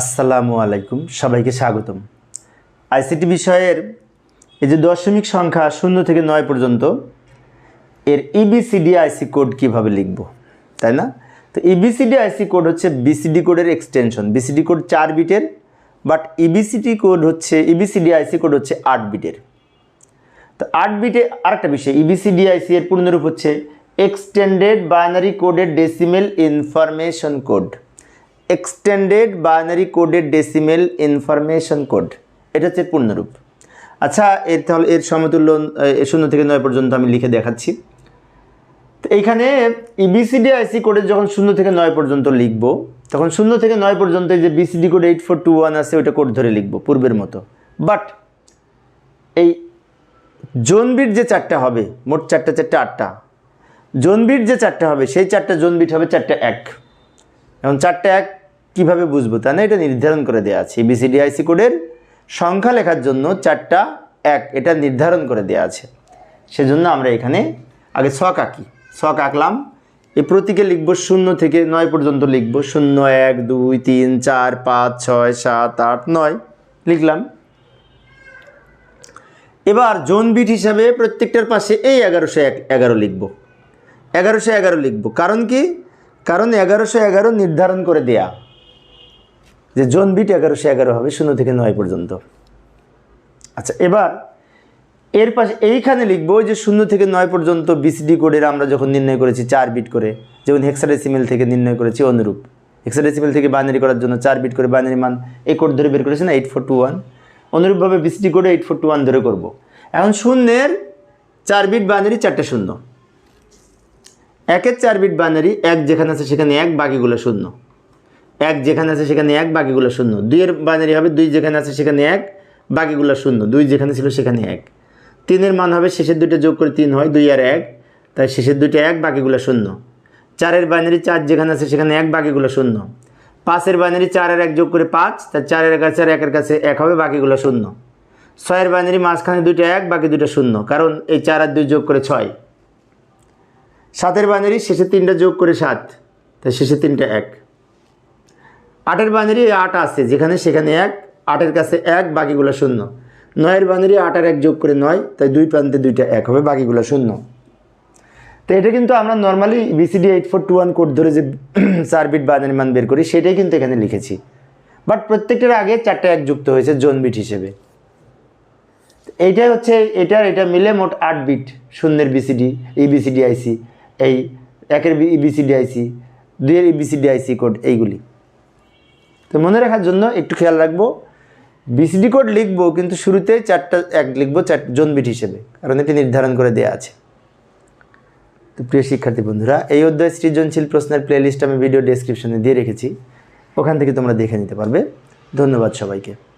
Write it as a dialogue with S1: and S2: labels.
S1: আসসালামু আলাইকুম সবাইকে স্বাগতম আইসিটি বিষয়ের এই যে দশমিক সংখ্যা শূন্য থেকে নয় পর্যন্ত এর ইবিসিডি e আইসি কোড কিভাবে লিখব তাই না তো ইবিসিডি e আইসি কোড হচ্ছে বিসিডি কোডের এক্সটেনশন বিসিডি কোড চার বিটের বাট ইবিসিডি e কোড হচ্ছে ইবিসিডি আইসি কোড হচ্ছে আট বিটের তো আট বিটে আরেকটা বিষয় ইবিসিডি আইসি এর পূর্ণরূপ হচ্ছে এক্সটেন্ডেড বাইনারি কোডের decimal information code extended binary কোডের ডেসিমেল ইনফরমেশন কোড এটা হচ্ছে পূর্ণরূপ আচ্ছা এর তাহলে এর সমতুল্য শূন্য থেকে নয় পর্যন্ত আমি লিখে দেখাচ্ছি তো এইখানে ইবিসিডি আইসি কোডে যখন শূন্য থেকে নয় পর্যন্ত লিখব তখন শূন্য থেকে নয় পর্যন্ত যে BCD code eight four two one আছে ওইটা কোড ধরে লিখব পূর্বের মতো বাট এই জোনবিট যে চারটা হবে মোট চারটা চারটা আটটা জোনবিট যে চারটা হবে সেই চারটা জোনবিট হবে চারটা এক এবং চারটে এক কীভাবে বুঝবো তাই না এটা নির্ধারণ করে দেওয়া আছে বিসিডিআইসি কোডের সংখ্যা লেখার জন্য চারটা এক এটা নির্ধারণ করে দেওয়া আছে সেজন্য আমরা এখানে আগে ছক আঁকি ছক আঁকলাম এই প্রতীকে লিখবো শূন্য থেকে নয় পর্যন্ত লিখব শূন্য এক দুই তিন চার পাঁচ ছয় সাত আট নয় লিখলাম এবার জোন বিট হিসাবে প্রত্যেকটার পাশে এই এগারোশো এক এগারো লিখবো এগারোশো এগারো লিখব কারণ কি কারণ এগারোশো এগারো নির্ধারণ করে দেয়া যে জোন বিট এগারোশো এগারো হবে শূন্য থেকে নয় পর্যন্ত আচ্ছা এবার এর পাশে এইখানে লিখব যে শূন্য থেকে নয় পর্যন্ত বিসিডি কোডের আমরা যখন নির্ণয় করেছি চার বিট করে যেমন হেক্সাডেসিমেল থেকে নির্ণয় করেছি অনুরূপ হেক্সাডেসিমেল থেকে বাইনারি করার জন্য চার বিট করে বাইনারি মান এই কোড ধরে বের করেছে না এইট ফোর টু ওয়ান অনুরূপভাবে বিসিডি কোডে এইট ফোর টু ওয়ান ধরে করবো এখন শূন্যের চার বিট বাইনারি চারটে শূন্য একের চার বিট বাইনারি এক যেখানে আছে সেখানে এক বাকিগুলো শূন্য এক যেখানে আছে সেখানে এক বাকিগুলো শূন্য দুইয়ের বাইনারি হবে দুই যেখানে আছে সেখানে এক বাকিগুলো শূন্য দুই যেখানে ছিল সেখানে এক তিনের মান হবে শেষের দুইটা যোগ করে তিন হয় দুই আর এক তাই শেষের দুইটা এক বাকিগুলো শূন্য চারের বাইনারি চার যেখানে আছে সেখানে এক বাকিগুলো শূন্য পাঁচের বাইনারি চার আর এক যোগ করে পাঁচ তার চারের কাছে আর একের কাছে এক হবে বাকিগুলো শূন্য ছয়ের বাইনারি মাঝখানে দুইটা এক বাকি দুটো শূন্য কারণ এই চার আর দুই যোগ করে ছয় সাতের বাইনারি শেষে তিনটা যোগ করে সাত তাই শেষে তিনটা এক আটের বাইনারি আট আছে যেখানে সেখানে এক আটের কাছে এক বাকিগুলো শূন্য নয়ের বাইনারি আট আর এক যোগ করে নয় তাই দুই প্রান্তে দুইটা এক হবে বাকিগুলো শূন্য তো এটা কিন্তু আমরা normally BCD eight four two one code ধরে যে চার বিট বাইনারি মান বের করি সেটাই কিন্তু এখানে লিখেছি বাট প্রত্যেকটার আগে চারটে এক যুক্ত হয়েছে জোন বিট হিসেবে এইটাই হচ্ছে এটার এটা মিলে মোট আট বিট শূন্যের বিসিডি ইবিসিডি আইসি এই একের ইবিসিডিআইসি দুইয়ের ইবিসিডিআইসি কোড এইগুলি তো মনে রাখার জন্য একটু খেয়াল রাখবো বিসিডি কোড লিখবো কিন্তু শুরুতে চারটা এক লিখবো চার জোনবিট হিসেবে কারণ এটি নির্ধারণ করে দেওয়া আছে তো প্রিয় শিক্ষার্থী বন্ধুরা এই অধ্যায় সৃজনশীল প্রশ্নের প্লেলিস্ট আমি ভিডিও ডেসক্রিপশনে দিয়ে রেখেছি ওখান থেকে তোমরা দেখে নিতে পারবে ধন্যবাদ সবাইকে